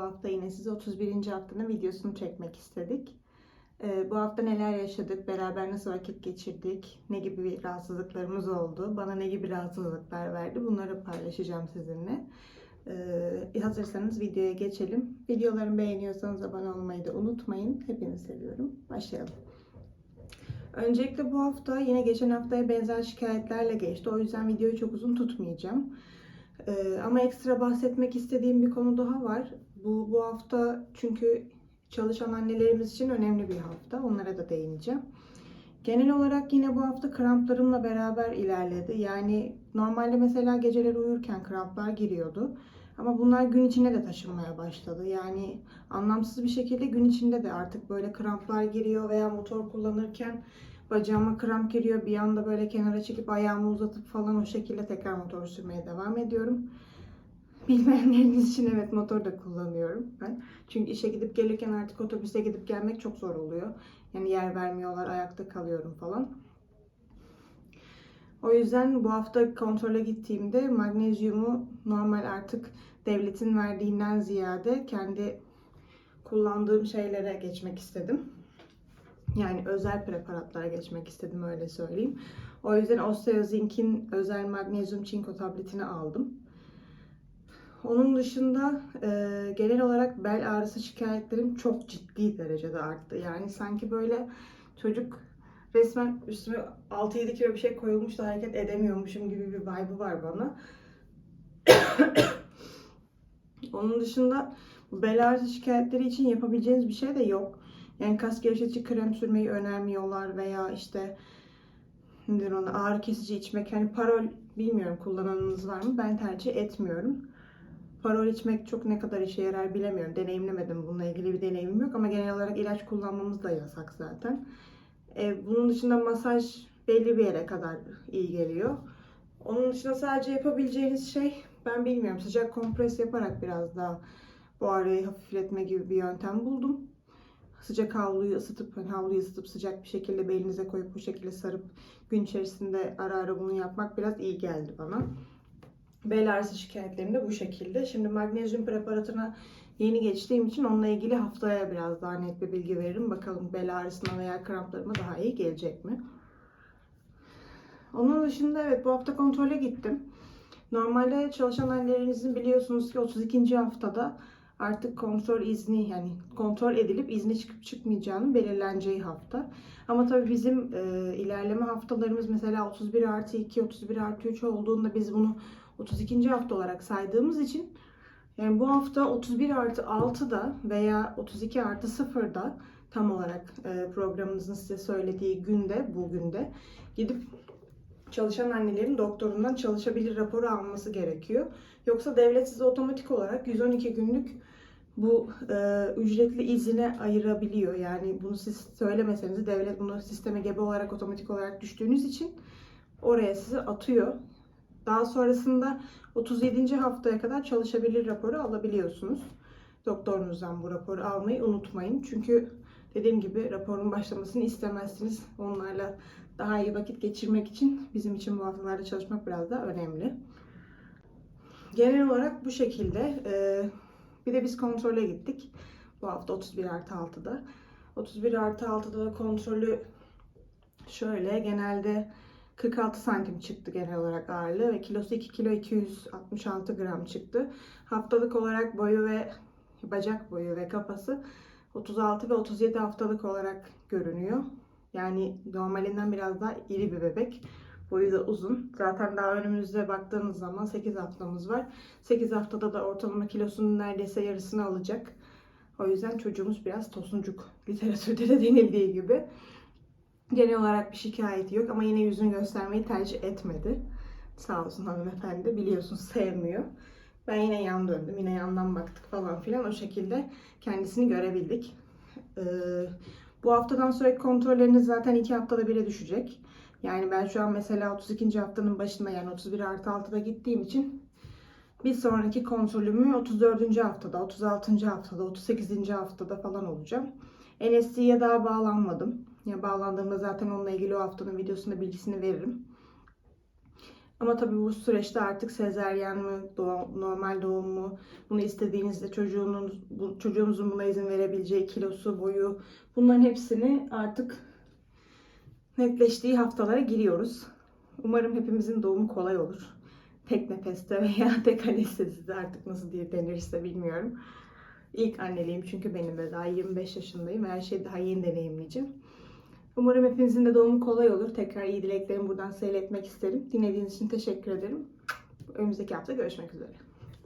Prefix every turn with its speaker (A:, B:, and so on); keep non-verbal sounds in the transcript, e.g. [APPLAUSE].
A: Bu hafta yine size 31. haftanın videosunu çekmek istedik. Ee, bu hafta neler yaşadık, beraber nasıl vakit geçirdik, ne gibi rahatsızlıklarımız oldu, bana ne gibi rahatsızlıklar verdi bunları paylaşacağım sizinle. Ee, hazırsanız videoya geçelim. Videolarımı beğeniyorsanız abone olmayı da unutmayın. Hepinizi seviyorum. Başlayalım. Öncelikle bu hafta yine geçen haftaya benzer şikayetlerle geçti. O yüzden videoyu çok uzun tutmayacağım. Ee, ama ekstra bahsetmek istediğim bir konu daha var. Bu, bu hafta çünkü çalışan annelerimiz için önemli bir hafta. Onlara da değineceğim. Genel olarak yine bu hafta kramplarımla beraber ilerledi. Yani normalde mesela geceleri uyurken kramplar giriyordu. Ama bunlar gün içinde de taşınmaya başladı. Yani anlamsız bir şekilde gün içinde de artık böyle kramplar giriyor veya motor kullanırken bacağıma kramp giriyor. Bir anda böyle kenara çekip ayağımı uzatıp falan o şekilde tekrar motor sürmeye devam ediyorum. Bilmeyenleriniz için evet motor da kullanıyorum ben. Çünkü işe gidip gelirken artık otobüse gidip gelmek çok zor oluyor. Yani yer vermiyorlar, ayakta kalıyorum falan. O yüzden bu hafta kontrole gittiğimde magnezyumu normal artık devletin verdiğinden ziyade kendi kullandığım şeylere geçmek istedim. Yani özel preparatlara geçmek istedim öyle söyleyeyim. O yüzden Osteozinc'in özel magnezyum çinko tabletini aldım. Onun dışında e, genel olarak bel ağrısı şikayetlerim çok ciddi derecede arttı. Yani sanki böyle çocuk resmen üstüme 6-7 kilo bir şey koyulmuş da hareket edemiyormuşum gibi bir vibe'ı var bana. [COUGHS] Onun dışında bel ağrısı şikayetleri için yapabileceğiniz bir şey de yok. Yani kas gevşetici krem sürmeyi önermiyorlar veya işte nedir ona ağrı kesici içmek. Hani parol bilmiyorum kullananınız var mı? Ben tercih etmiyorum. Parol içmek çok ne kadar işe yarar bilemiyorum. Deneyimlemedim. Bununla ilgili bir deneyimim yok ama genel olarak ilaç kullanmamız da yasak zaten. E, bunun dışında masaj belli bir yere kadar iyi geliyor. Onun dışında sadece yapabileceğiniz şey ben bilmiyorum sıcak kompres yaparak biraz daha bu ağrıyı hafifletme gibi bir yöntem buldum. Sıcak havluyu ısıtıp hani havluyu ısıtıp sıcak bir şekilde belinize koyup bu şekilde sarıp gün içerisinde ara ara bunu yapmak biraz iyi geldi bana. Bel ağrısı şikayetlerim de bu şekilde. Şimdi magnezyum preparatına yeni geçtiğim için onunla ilgili haftaya biraz daha net bir bilgi veririm. Bakalım bel ağrısına veya kramplarıma daha iyi gelecek mi? Onun dışında evet bu hafta kontrole gittim. Normalde çalışan annelerinizin biliyorsunuz ki 32. haftada artık kontrol izni yani kontrol edilip izni çıkıp çıkmayacağının belirleneceği hafta. Ama tabii bizim e, ilerleme haftalarımız mesela 31 artı 2, 31 artı 3 olduğunda biz bunu 32. hafta olarak saydığımız için yani bu hafta 31 artı 6'da veya 32 artı 0'da tam olarak e, programınızın size söylediği günde, bugünde gidip çalışan annelerin doktorundan çalışabilir raporu alması gerekiyor. Yoksa devlet size otomatik olarak 112 günlük bu e, ücretli izine ayırabiliyor. Yani bunu siz söylemeseniz devlet bunu sisteme gebe olarak otomatik olarak düştüğünüz için oraya sizi atıyor. Daha sonrasında 37. haftaya kadar çalışabilir raporu alabiliyorsunuz. Doktorunuzdan bu raporu almayı unutmayın. Çünkü dediğim gibi raporun başlamasını istemezsiniz. Onlarla daha iyi vakit geçirmek için bizim için bu haftalarda çalışmak biraz daha önemli. Genel olarak bu şekilde. Ee, bir de biz kontrole gittik. Bu hafta 31 artı 6'da. 31 artı 6'da da kontrolü şöyle genelde 46 santim çıktı genel olarak ağırlığı ve kilosu 2 kilo 266 gram çıktı. Haftalık olarak boyu ve bacak boyu ve kafası 36 ve 37 haftalık olarak görünüyor. Yani normalinden biraz daha iri bir bebek. Boyu da uzun. Zaten daha önümüzde baktığımız zaman 8 haftamız var. 8 haftada da ortalama kilosunun neredeyse yarısını alacak. O yüzden çocuğumuz biraz tosuncuk. [LAUGHS] Literatürde de denildiği gibi. Genel olarak bir şikayeti yok ama yine yüzünü göstermeyi tercih etmedi. Sağ olsun hanımefendi. Biliyorsunuz sevmiyor. Ben yine yan döndüm. Yine yandan baktık falan filan. O şekilde kendisini görebildik. Ee, bu haftadan sonraki kontrolleriniz zaten 2 haftada bire düşecek. Yani ben şu an mesela 32. haftanın başında yani 31 artı 6'da gittiğim için bir sonraki kontrolümü 34. haftada, 36. haftada, 38. haftada falan olacağım. NSC'ye daha bağlanmadım. Ya bağlandığımda zaten onunla ilgili o haftanın videosunda bilgisini veririm. Ama tabii bu süreçte artık sezeryen mi, doğum, normal doğum mu, bunu istediğinizde çocuğunuz, bu, çocuğunuzun buna izin verebileceği kilosu, boyu, bunların hepsini artık netleştiği haftalara giriyoruz. Umarım hepimizin doğumu kolay olur. Tek nefeste veya [LAUGHS] tek anestezide artık nasıl diye denirse bilmiyorum. İlk anneliğim çünkü benim de daha 25 yaşındayım. Her şeyi daha yeni deneyimleyeceğim. Umarım hepinizin de doğumu kolay olur. Tekrar iyi dileklerimi buradan seyretmek isterim. Dinlediğiniz için teşekkür ederim. Önümüzdeki hafta görüşmek üzere.